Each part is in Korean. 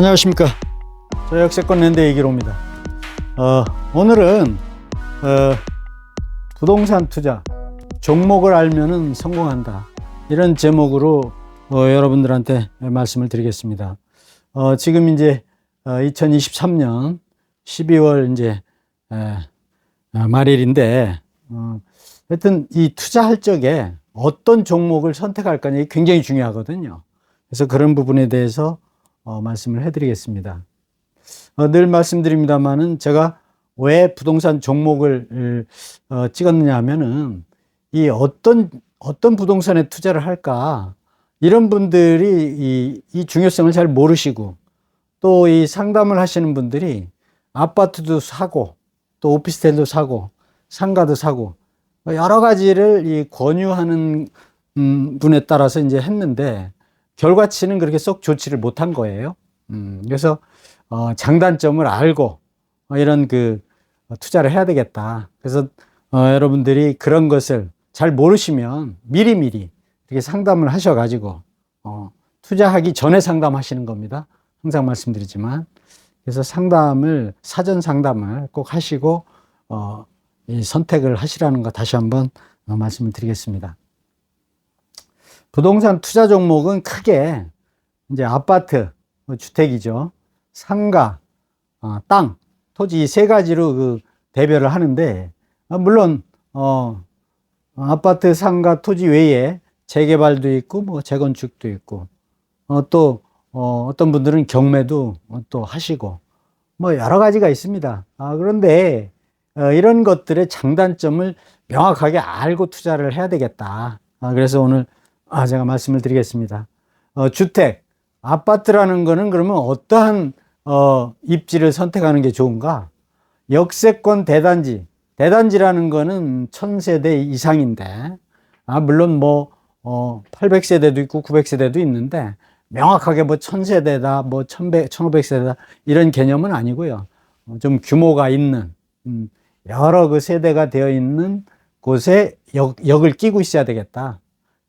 안녕하십니까. 저 역세권 랜드 얘기로입니다. 어, 오늘은 어, 부동산 투자 종목을 알면은 성공한다. 이런 제목으로 어, 여러분들한테 말씀을 드리겠습니다. 어, 지금 이제 어, 2023년 12월 이제 에, 어, 말일인데 어, 하여튼 이 투자할 적에 어떤 종목을 선택할 거냐 굉장히 중요하거든요. 그래서 그런 부분에 대해서 어, 말씀을 해드리겠습니다. 어, 늘 말씀드립니다만은 제가 왜 부동산 종목을 어, 찍었느냐 하면은 이 어떤 어떤 부동산에 투자를 할까 이런 분들이 이, 이 중요성을 잘 모르시고 또 이 상담을 하시는 분들이 아파트도 사고 또 오피스텔도 사고 상가도 사고 여러 가지를 이 권유하는 음, 분에 따라서 이제 했는데 결과치는 그렇게 썩 좋지를 못한 거예요. 음, 그래서 어, 장단점을 알고 어, 이런 그 어, 투자를 해야 되겠다. 그래서 어, 여러분들이 그런 것을 잘 모르시면 미리미리 이렇게 상담을 하셔가지고 어, 투자하기 전에 상담하시는 겁니다. 항상 말씀드리지만 그래서 상담을 사전 상담을 꼭 하시고 어, 이 선택을 하시라는 거 다시 한번 어, 말씀을 드리겠습니다. 부동산 투자 종목은 크게 이제 아파트, 뭐 주택이죠. 상가, 어, 땅, 토지 이 세 가지로 그 대별을 하는데 아, 물론 어, 아파트, 상가, 토지 외에 재개발도 있고 뭐 재건축도 있고 어, 또 어, 어떤 분들은 경매도 또 하시고 뭐 여러 가지가 있습니다. 아, 그런데 어, 이런 것들의 장단점을 명확하게 알고 투자를 해야 되겠다. 아, 그래서 오늘 아, 제가 말씀을 드리겠습니다. 어, 주택, 아파트라는 거는 그러면 어떠한 어, 입지를 선택하는 게 좋은가? 역세권 대단지, 대단지라는 거는 1000세대 이상인데, 아, 물론 뭐, 어, 800세대도 있고 900세대도 있는데, 명확하게 뭐 1000세대다, 뭐 1100, 1500세대다, 이런 개념은 아니고요. 어, 좀 규모가 있는, 음, 여러 그 세대가 되어 있는 곳에 역, 역을 끼고 있어야 되겠다.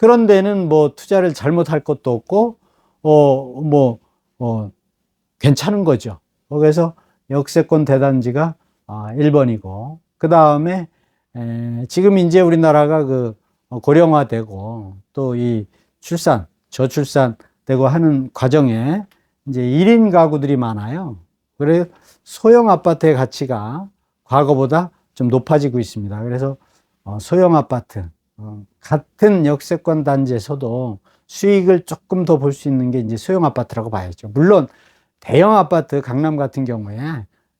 그런 데는 뭐 투자를 잘못할 것도 없고, 어, 뭐, 어, 괜찮은 거죠. 그래서 역세권 대단지가 아, 1번이고, 그 다음에 지금 이제 우리나라가 그 고령화되고 또 이 출산, 저출산 되고 하는 과정에 이제 1인 가구들이 많아요. 그래서 소형 아파트의 가치가 과거보다 좀 높아지고 있습니다. 그래서 어, 소형 아파트, 어, 같은 역세권 단지에서도 수익을 조금 더 볼 수 있는 게 이제 소형 아파트라고 봐야죠. 물론 대형 아파트 강남 같은 경우에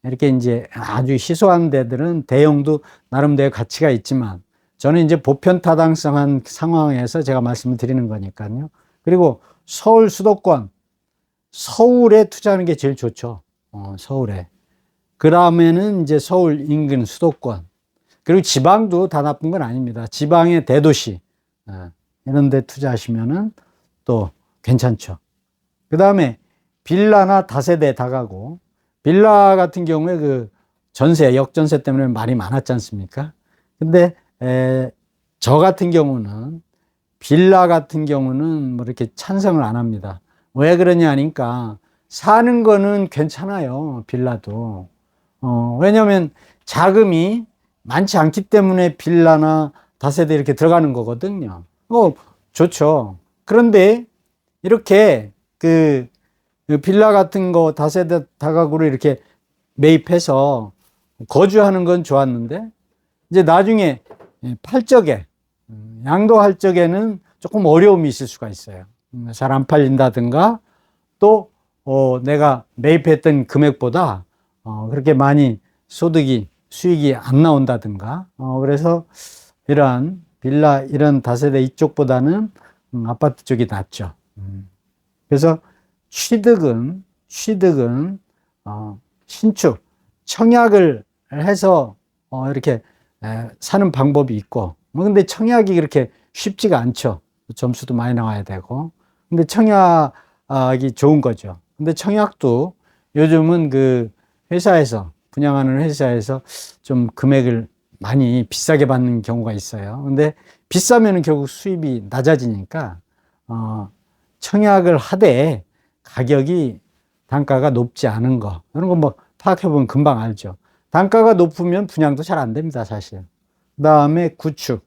이렇게 이제 아주 희소한 데들은 대형도 나름대로 가치가 있지만 저는 이제 보편 타당성한 상황에서 제가 말씀을 드리는 거니까요. 그리고 서울 수도권, 서울에 투자하는 게 제일 좋죠. 어, 서울에. 그 다음에는 이제 서울 인근 수도권. 그리고 지방도 다 나쁜 건 아닙니다. 지방의 대도시. 어, 이런 데 투자하시면은 또 괜찮죠. 그 다음에 빌라나 다세대 다가구. 빌라 같은 경우에 그 전세, 역전세 때문에 말이 많았지 않습니까? 근데, 에, 저 같은 경우는 빌라 같은 경우는 뭐 이렇게 찬성을 안 합니다. 왜 그러냐 하니까 사는 거는 괜찮아요. 빌라도. 어, 왜냐면 자금이 많지 않기 때문에 빌라나 다세대 이렇게 들어가는 거거든요. 어, 좋죠. 그런데 이렇게 그 빌라 같은 거 다세대 다가구로 이렇게 매입해서 거주하는 건 좋았는데 이제 나중에 팔 적에 양도할 적에는 조금 어려움이 있을 수가 있어요. 잘 안 팔린다든가 또 어, 내가 매입했던 금액보다 어, 그렇게 많이 소득이 수익이 안 나온다든가 어, 그래서 이러한 빌라 이런 다세대 이쪽보다는 음, 아파트 쪽이 낫죠. 음. 그래서 취득은 취득은 어, 신축 청약을 해서 어, 이렇게 에, 사는 방법이 있고 뭐 근데 청약이 그렇게 쉽지가 않죠. 점수도 많이 나와야 되고 근데 청약이 좋은 거죠. 근데 청약도 요즘은 그 회사에서 분양하는 회사에서 좀 금액을 많이 비싸게 받는 경우가 있어요. 근데 비싸면은 결국 수입이 낮아지니까 어 청약을 하되 가격이 단가가 높지 않은 거 이런 거 뭐 파악해 보면 금방 알죠. 단가가 높으면 분양도 잘 안 됩니다, 사실. 그다음에 구축.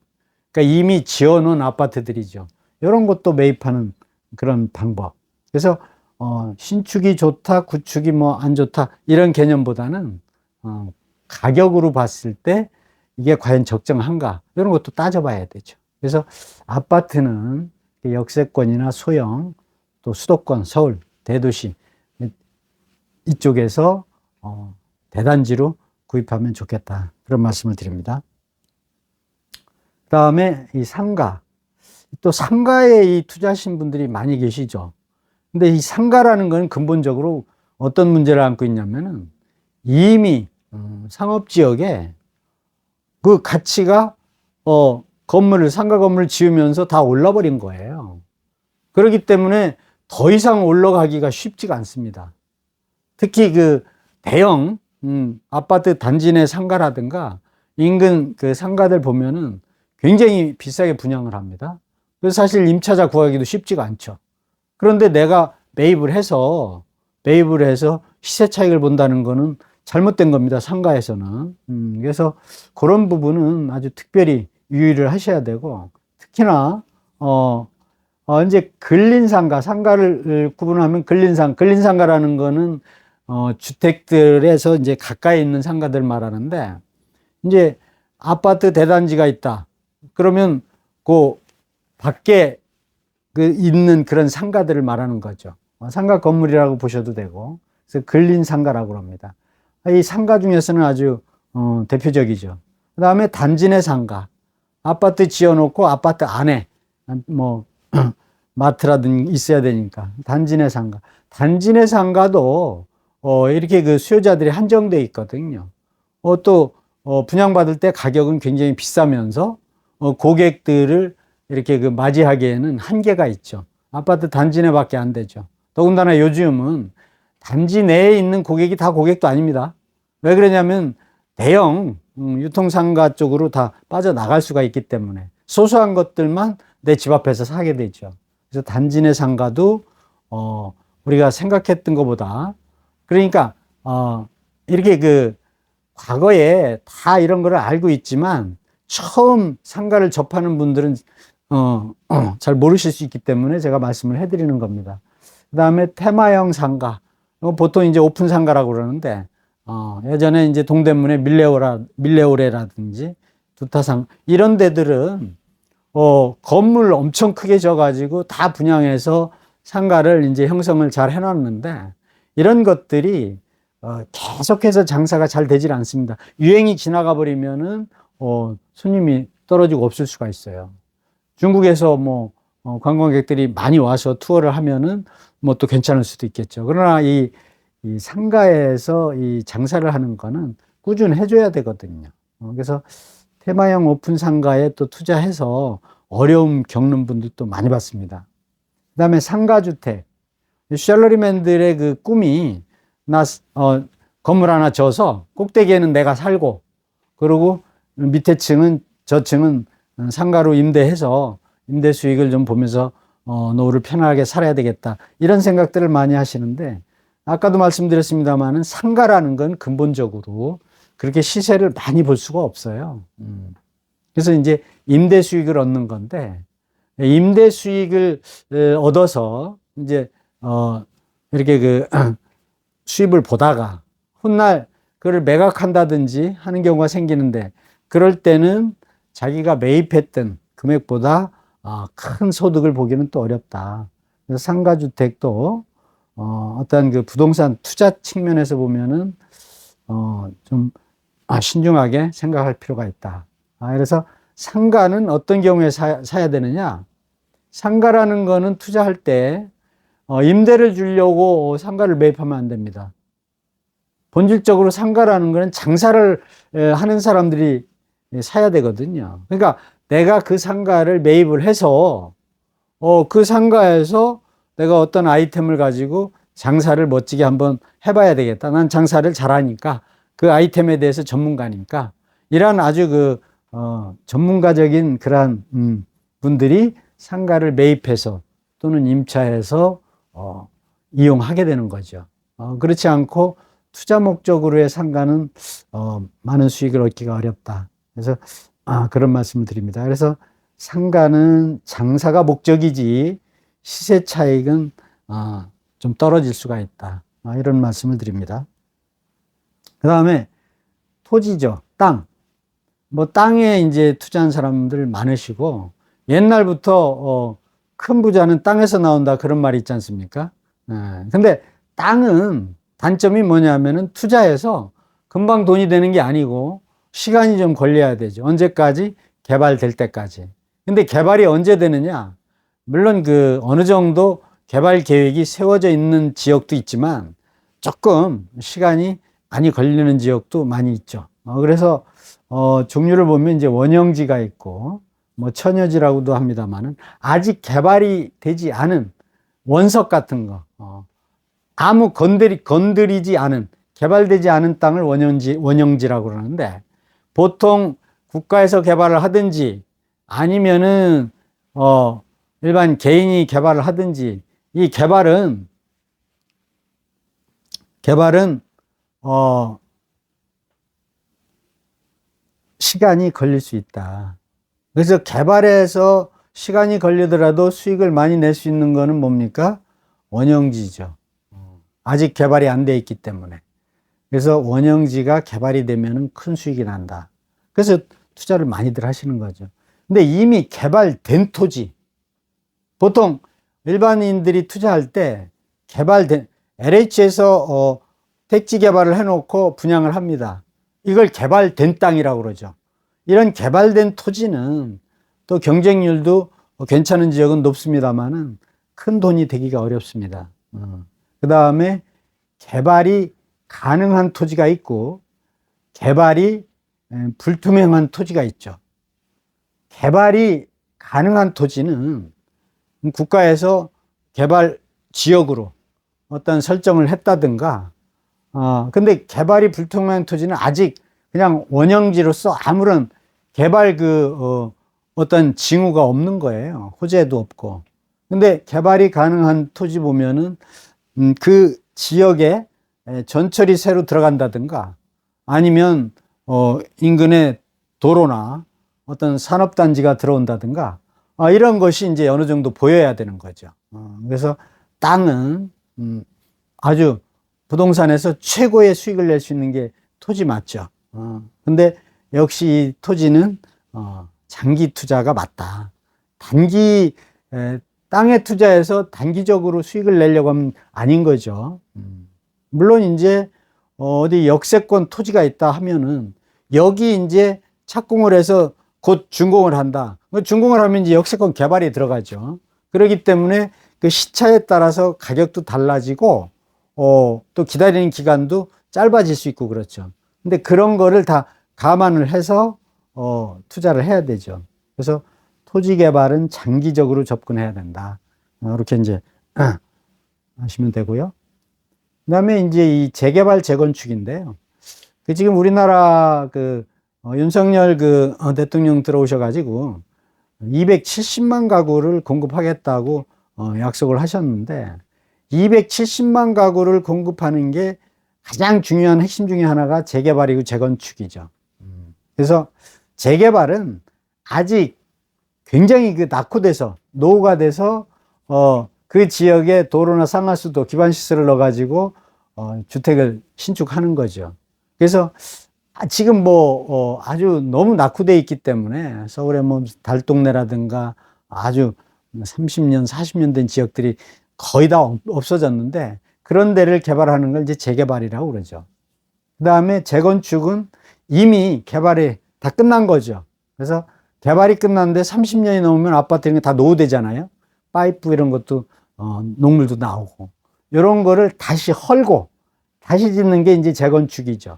그러니까 이미 지어 놓은 아파트들이죠. 이런 것도 매입하는 그런 방법. 그래서 어, 신축이 좋다, 구축이 뭐 안 좋다 이런 개념보다는 어, 가격으로 봤을 때 이게 과연 적정한가 이런 것도 따져봐야 되죠. 그래서 아파트는 역세권이나 소형 또 수도권, 서울, 대도시 이쪽에서 어, 대단지로 구입하면 좋겠다 그런 말씀을 드립니다. 그 다음에 이 상가 또 상가에 이 투자하신 분들이 많이 계시죠. 근데 이 상가라는 건 근본적으로 어떤 문제를 안고 있냐면은 이미 음, 상업 지역에 그 가치가 어 건물을 상가 건물을 지으면서 다 올라버린 거예요. 그렇기 때문에 더 이상 올라가기가 쉽지가 않습니다. 특히 그 대형 음, 아파트 단지 내 상가라든가 인근 그 상가들 보면은 굉장히 비싸게 분양을 합니다. 그래서 사실 임차자 구하기도 쉽지가 않죠. 그런데 내가 매입을 해서 매입을 해서 시세 차익을 본다는 거는 잘못된 겁니다. 상가에서는. 음, 그래서 그런 부분은 아주 특별히 유의를 하셔야 되고 특히나 어, 어 이제 근린 상가, 상가를 구분하면 근린 상, 근린 상가라는 거는 어, 주택들에서 이제 가까이 있는 상가들 말하는데 이제 아파트 대단지가 있다. 그러면 그 밖에 그 있는 그런 상가들을 말하는 거죠. 어, 상가 건물이라고 보셔도 되고, 그래서 근린 상가라고 합니다. 이 상가 중에서는 아주 어, 대표적이죠. 그 다음에 단지 내 상가. 아파트 지어놓고 아파트 안에 뭐 마트라든지 있어야 되니까 단지 내 상가. 단지 내 상가도 어, 이렇게 그 수요자들이 한정돼 있거든요. 어, 또 어, 분양받을 때 가격은 굉장히 비싸면서 어, 고객들을 이렇게 그 맞이하기에는 한계가 있죠. 아파트 단지 내밖에 안 되죠. 더군다나 요즘은 단지 내에 있는 고객이 다 고객도 아닙니다. 왜 그러냐면 대형 음, 유통상가 쪽으로 다 빠져나갈 수가 있기 때문에 소소한 것들만 내 집 앞에서 사게 되죠. 그래서 단지 내 상가도 어, 우리가 생각했던 것보다 그러니까 어 이렇게 그 과거에 다 이런 거를 알고 있지만 처음 상가를 접하는 분들은 어, 어, 잘 모르실 수 있기 때문에 제가 말씀을 해드리는 겁니다. 그 다음에 테마형 상가. 보통 이제 오픈 상가라고 그러는데, 어, 예전에 이제 동대문에 밀레오라, 밀레오레라든지 두타상, 이런 데들은, 어, 건물 엄청 크게 져가지고 다 분양해서 상가를 이제 형성을 잘 해놨는데, 이런 것들이 어, 계속해서 장사가 잘 되질 않습니다. 유행이 지나가 버리면은 어, 손님이 떨어지고 없을 수가 있어요. 중국에서 뭐 어, 관광객들이 많이 와서 투어를 하면은 뭐 또 괜찮을 수도 있겠죠. 그러나 이, 이 상가에서 이 장사를 하는 거는 꾸준해줘야 되거든요. 어, 그래서 테마형 오픈 상가에 또 투자해서 어려움 겪는 분들도 많이 봤습니다. 그 다음에 상가주택. 샬러리맨들의 그 꿈이 나 어, 건물 하나 져서 꼭대기에는 내가 살고 그리고 밑에 층은 저 층은 상가로 임대해서 임대 수익을 좀 보면서 어, 노후를 편하게 살아야 되겠다 이런 생각들을 많이 하시는데 아까도 말씀드렸습니다만은 상가라는 건 근본적으로 그렇게 시세를 많이 볼 수가 없어요. 음. 그래서 이제 임대 수익을 얻는 건데 임대 수익을 얻어서 이제 어, 이렇게 그 수입을 보다가 훗날 그를 매각한다든지 하는 경우가 생기는데 그럴 때는 자기가 매입했던 금액보다 아, 큰 소득을 보기는 또 어렵다. 그래서 상가주택도 어, 어떤 그 부동산 투자 측면에서 보면은 어, 좀 아, 신중하게 생각할 필요가 있다. 아, 그래서 상가는 어떤 경우에 사, 사야 되느냐? 상가라는 거는 투자할 때 어, 임대를 주려고 상가를 매입하면 안 됩니다. 본질적으로 상가라는 것은 장사를 하는 사람들이 사야 되거든요. 그러니까 내가 그 상가를 매입을 해서 어, 그 상가에서 내가 어떤 아이템을 가지고 장사를 멋지게 한번 해봐야 되겠다. 난 장사를 잘하니까 그 아이템에 대해서 전문가니까 이러한 아주 그 어, 전문가적인 그러한 음, 분들이 상가를 매입해서 또는 임차해서 어, 이용하게 되는 거죠. 어, 그렇지 않고 투자 목적으로의 상가는 어, 많은 수익을 얻기가 어렵다. 그래서 아, 그런 말씀을 드립니다. 그래서 상가는 장사가 목적이지 시세 차익은 아, 좀 떨어질 수가 있다. 아, 이런 말씀을 드립니다. 그 다음에 토지죠. 땅. 뭐 땅에 이제 투자한 사람들 많으시고 옛날부터 어, 큰 부자는 땅에서 나온다 그런 말이 있지 않습니까? 예. 근데 땅은 단점이 뭐냐면은 투자해서 금방 돈이 되는 게 아니고 시간이 좀 걸려야 되죠. 언제까지? 개발될 때까지. 근데 개발이 언제 되느냐? 물론 그 어느 정도 개발 계획이 세워져 있는 지역도 있지만 조금 시간이 많이 걸리는 지역도 많이 있죠. 어, 그래서 어, 종류를 보면 이제 원형지가 있고 뭐 천여지라고도 합니다만은 아직 개발이 되지 않은 원석 같은 거, 어, 아무 건드리 건드리지 않은 개발되지 않은 땅을 원형지 원형지라고 그러는데 보통 국가에서 개발을 하든지 아니면은 어 일반 개인이 개발을 하든지 이 개발은 개발은 어 시간이 걸릴 수 있다. 그래서 개발해서 시간이 걸리더라도 수익을 많이 낼 수 있는 거는 뭡니까? 원형지죠. 아직 개발이 안 돼 있기 때문에. 그래서 원형지가 개발이 되면 큰 수익이 난다. 그래서 투자를 많이들 하시는 거죠. 근데 이미 개발된 토지, 보통 일반인들이 투자할 때 개발된, LH에서 어, 택지 개발을 해놓고 분양을 합니다. 이걸 개발된 땅이라고 그러죠. 이런 개발된 토지는 또 경쟁률도 괜찮은 지역은 높습니다만은 큰 돈이 되기가 어렵습니다. 그 다음에 개발이 가능한 토지가 있고 개발이 에, 불투명한 토지가 있죠. 개발이 가능한 토지는 국가에서 개발 지역으로 어떤 설정을 했다든가 어, 근데 개발이 불투명한 토지는 아직 그냥 원형지로서 아무런 개발 그, 어, 어떤 징후가 없는 거예요. 호재도 없고. 근데 개발이 가능한 토지 보면은, 음, 그 지역에 에, 전철이 새로 들어간다든가 아니면, 어, 인근에 도로나 어떤 산업단지가 들어온다든가 아, 이런 것이 이제 어느 정도 보여야 되는 거죠. 어, 그래서 땅은, 음, 아주 부동산에서 최고의 수익을 낼 수 있는 게 토지 맞죠. 어, 근데 역시 이 토지는 어, 장기 투자가 맞다. 단기 에, 땅에 투자해서 단기적으로 수익을 내려고 하면 아닌 거죠. 음. 물론 이제 어, 어디 역세권 토지가 있다 하면은 여기 이제 착공을 해서 곧 준공을 한다. 그 준공을 하면 이제 역세권 개발이 들어가죠. 그렇기 때문에 그 시차에 따라서 가격도 달라지고 어, 또 기다리는 기간도 짧아질 수 있고 그렇죠. 근데 그런 거를 다 감안을 해서 어, 투자를 해야 되죠. 그래서 토지 개발은 장기적으로 접근해야 된다. 어, 이렇게 이제 하시면 되고요. 그다음에 이제 이 재개발 재건축인데요. 그 지금 우리나라 그 어, 윤석열 그 어, 대통령 들어오셔가지고 270만 가구를 공급하겠다고 어, 약속을 하셨는데 270만 가구를 공급하는 게 가장 중요한 핵심 중에 하나가 재개발이고 재건축이죠. 그래서 재개발은 아직 굉장히 그 낙후돼서 노후가 돼서 어 그 지역에 도로나 상하수도 기반 시설을 넣어 가지고 어 주택을 신축하는 거죠. 그래서 아, 지금 뭐 어, 아주 너무 낙후돼 있기 때문에 서울의 뭐 달동네라든가 아주 30년, 40년 된 지역들이 거의 다 없- 없어졌는데 그런 데를 개발하는 걸 이제 재개발이라고 그러죠. 그 다음에 재건축은 이미 개발이 다 끝난 거죠. 그래서 개발이 끝났는데 30년이 넘으면 아파트 이런 게 다 노후되잖아요. 파이프 이런 것도 어, 녹물도 나오고 이런 거를 다시 헐고 다시 짓는 게 이제 재건축이죠.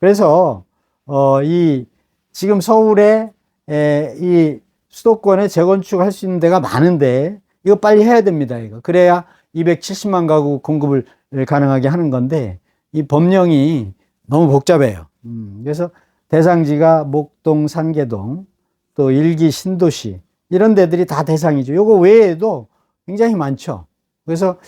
그래서 어, 이 지금 서울에 에, 이 수도권에 재건축할 수 있는 데가 많은데 이거 빨리 해야 됩니다. 이거 그래야 270만 가구 공급을 가능하게 하는 건데 이 법령이 너무 복잡해요. 음, 그래서 대상지가 목동, 산계동, 또 일기 신도시 이런 데들이 다 대상이죠. 요거 외에도 굉장히 많죠. 그래서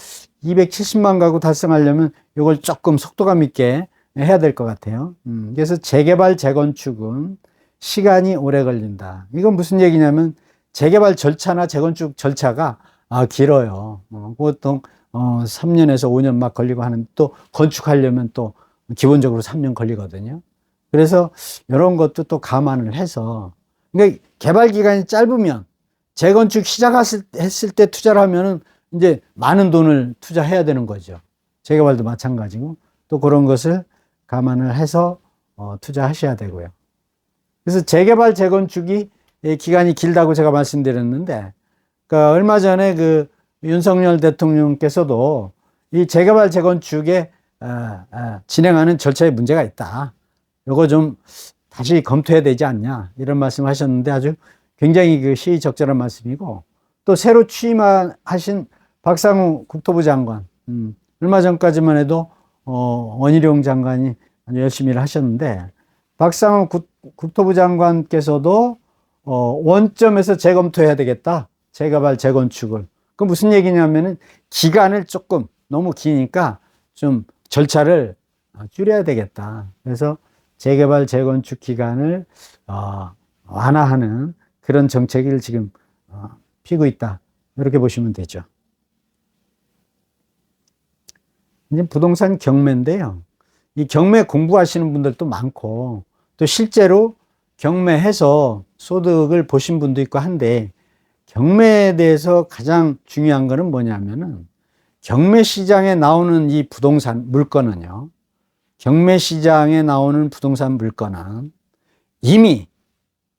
270만 가구 달성하려면 이걸 조금 속도감 있게 해야 될 것 같아요. 음, 그래서 재개발, 재건축은 시간이 오래 걸린다. 이건 무슨 얘기냐면 재개발 절차나 재건축 절차가 아, 길어요. 어, 보통 어, 3년에서 5년 막 걸리고 하는 또 건축하려면 또 기본적으로 3년 걸리거든요. 그래서 이런 것도 또 감안을 해서 그러니까 개발 기간이 짧으면 재건축 시작했을 했을 때 투자를 하면은 이제 많은 돈을 투자해야 되는 거죠. 재개발도 마찬가지고 또 그런 것을 감안을 해서 어, 투자하셔야 되고요. 그래서 재개발 재건축이 예, 기간이 길다고 제가 말씀드렸는데 그러니까 얼마 전에 그 윤석열 대통령께서도 이 재개발 재건축에 아, 아, 진행하는 절차에 문제가 있다. 요거 좀 다시 검토해야 되지 않냐 이런 말씀하셨는데 아주 굉장히 그 시의적절한 말씀이고 또 새로 취임하신 박상우 국토부 장관 음, 얼마 전까지만 해도 어, 원희룡 장관이 아주 열심히 일 하셨는데 박상우 국, 국토부 장관께서도 어, 원점에서 재검토해야 되겠다 재개발 재건축을 그 무슨 얘기냐면은 기간을 조금 너무 기니까 좀 절차를 줄여야 되겠다 그래서 재개발 재건축 기간을 어, 완화하는 그런 정책을 지금 어, 피고 있다. 이렇게 보시면 되죠. 이제 부동산 경매인데요. 이 경매 공부하시는 분들도 많고 또 실제로 경매해서 소득을 보신 분도 있고 한데 경매에 대해서 가장 중요한 거는 뭐냐면은 경매 시장에 나오는 이 부동산 물건은요. 경매 시장에 나오는 부동산 물건은 이미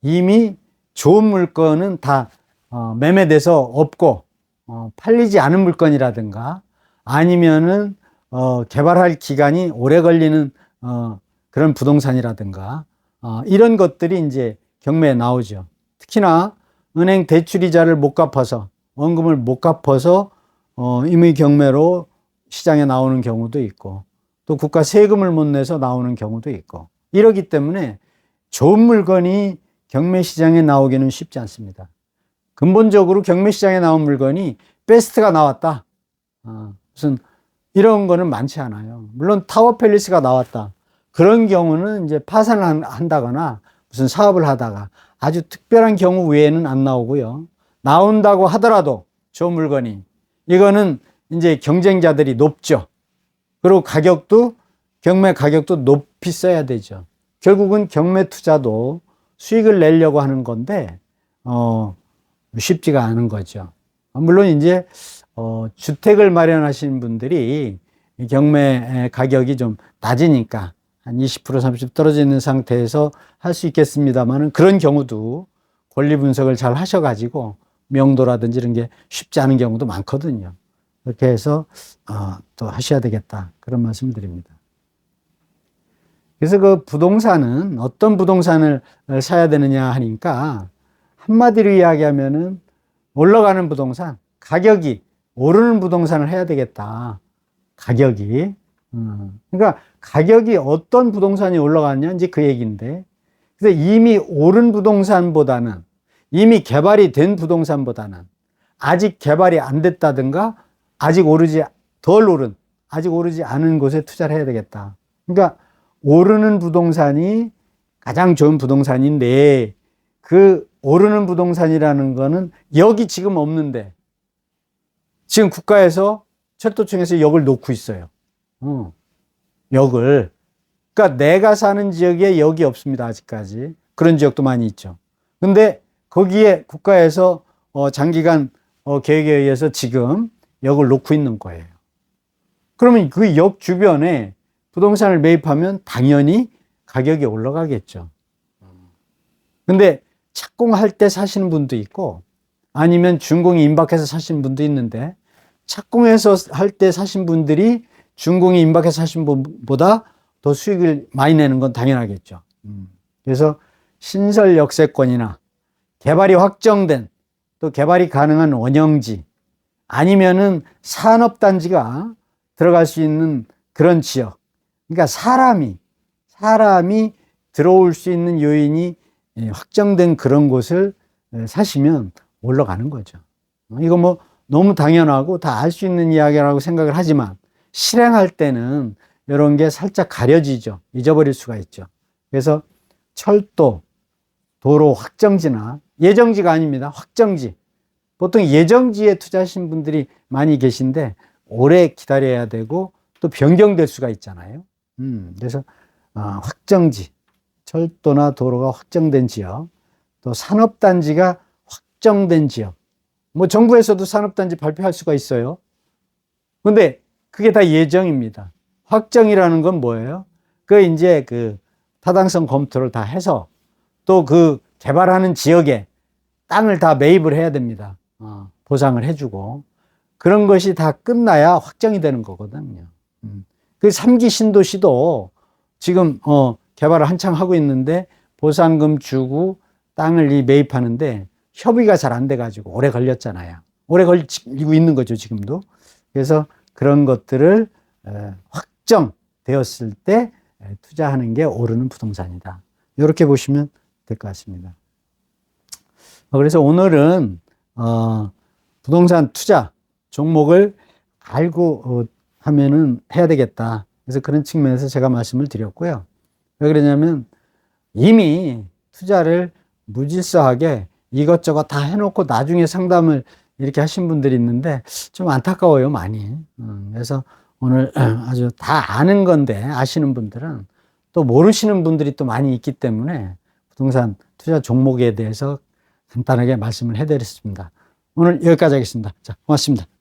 이미 좋은 물건은 다 어, 매매돼서 없고 어, 팔리지 않은 물건이라든가 아니면은 어, 개발할 기간이 오래 걸리는 어, 그런 부동산이라든가 어, 이런 것들이 이제 경매에 나오죠. 특히나 은행 대출이자를 못 갚아서 원금을 못 갚아서 어, 임의 경매로 시장에 나오는 경우도 있고 또 국가 세금을 못 내서 나오는 경우도 있고 이러기 때문에 좋은 물건이 경매 시장에 나오기는 쉽지 않습니다. 근본적으로 경매 시장에 나온 물건이 베스트가 나왔다. 아, 무슨 이런 거는 많지 않아요. 물론 타워 팰리스가 나왔다. 그런 경우는 이제 파산을 한다거나 무슨 사업을 하다가 아주 특별한 경우 외에는 안 나오고요. 나온다고 하더라도 좋은 물건이 이거는 이제 경쟁자들이 높죠. 그리고 가격도 경매 가격도 높이 써야 되죠. 결국은 경매 투자도 수익을 내려고 하는 건데 어 쉽지가 않은 거죠. 물론 이제 어 주택을 마련하시는 분들이 경매 가격이 좀 낮으니까 한 20% 30% 떨어져 있는 상태에서 할 수 있겠습니다만은 그런 경우도 권리 분석을 잘 하셔가지고 명도라든지 이런 게 쉽지 않은 경우도 많거든요. 그렇게 해서 어, 또 하셔야 되겠다 그런 말씀을 드립니다. 그래서 그 부동산은 어떤 부동산을 사야 되느냐 하니까 한마디로 이야기하면은 올라가는 부동산, 가격이 오르는 부동산을 해야 되겠다. 가격이. 음. 그러니까 가격이 어떤 부동산이 올라갔냐 이제 그 얘기인데. 그래서 이미 오른 부동산보다는 이미 개발이 된 부동산보다는 아직 개발이 안 됐다든가 아직 오르지 덜 오른 아직 오르지 않은 곳에 투자를 해야 되겠다. 그러니까 오르는 부동산이 가장 좋은 부동산인데 그 오르는 부동산이라는 거는 여기 지금 없는데 지금 국가에서 철도청에서 역을 놓고 있어요. 어, 역을. 그러니까 내가 사는 지역에 역이 없습니다. 아직까지. 그런 지역도 많이 있죠. 근데 거기에 국가에서 어, 장기간 어, 계획에 의해서 지금 역을 놓고 있는 거예요. 그러면 그 역 주변에 부동산을 매입하면 당연히 가격이 올라가겠죠. 근데 착공할 때 사시는 분도 있고 아니면 준공이 임박해서 사시는 분도 있는데 착공해서 할 때 사신 분들이 준공이 임박해서 사신 분보다 더 수익을 많이 내는 건 당연하겠죠. 그래서 신설 역세권이나 개발이 확정된 또 개발이 가능한 원형지 아니면은 산업단지가 들어갈 수 있는 그런 지역. 그러니까 사람이, 사람이 들어올 수 있는 요인이 확정된 그런 곳을 사시면 올라가는 거죠. 이거 뭐 너무 당연하고 다 알 수 있는 이야기라고 생각을 하지만 실행할 때는 이런 게 살짝 가려지죠. 잊어버릴 수가 있죠. 그래서 철도, 도로 확정지나 예정지가 아닙니다. 확정지. 보통 예정지에 투자하신 분들이 많이 계신데 오래 기다려야 되고 또 변경될 수가 있잖아요. 음, 그래서 아, 확정지, 철도나 도로가 확정된 지역, 또 산업단지가 확정된 지역. 뭐 정부에서도 산업단지 발표할 수가 있어요. 근데 그게 다 예정입니다. 확정이라는 건 뭐예요? 그 이제 그 타당성 검토를 다 해서 또 그 개발하는 지역에 땅을 다 매입을 해야 됩니다. 어, 보상을 해주고 그런 것이 다 끝나야 확정이 되는 거거든요. 음. 그 3기 신도시도 지금 어, 개발을 한창 하고 있는데 보상금 주고 땅을 이 매입하는데 협의가 잘 안 돼가지고 오래 걸렸잖아요. 오래 걸리고 있는 거죠 지금도. 그래서 그런 것들을 에, 확정되었을 때 에, 투자하는 게 오르는 부동산이다. 이렇게 보시면 될 것 같습니다. 어, 그래서 오늘은 어, 부동산 투자 종목을 알고 어, 하면은 해야 되겠다. 그래서 그런 측면에서 제가 말씀을 드렸고요. 왜 그러냐면 이미 투자를 무질서하게 이것저것 다 해놓고 나중에 상담을 이렇게 하신 분들이 있는데 좀 안타까워요, 많이. 음, 그래서 오늘 아주 다 아는 건데 아시는 분들은 또 모르시는 분들이 또 많이 있기 때문에 부동산 투자 종목에 대해서 간단하게 말씀을 해드렸습니다. 오늘 여기까지 하겠습니다. 자, 고맙습니다.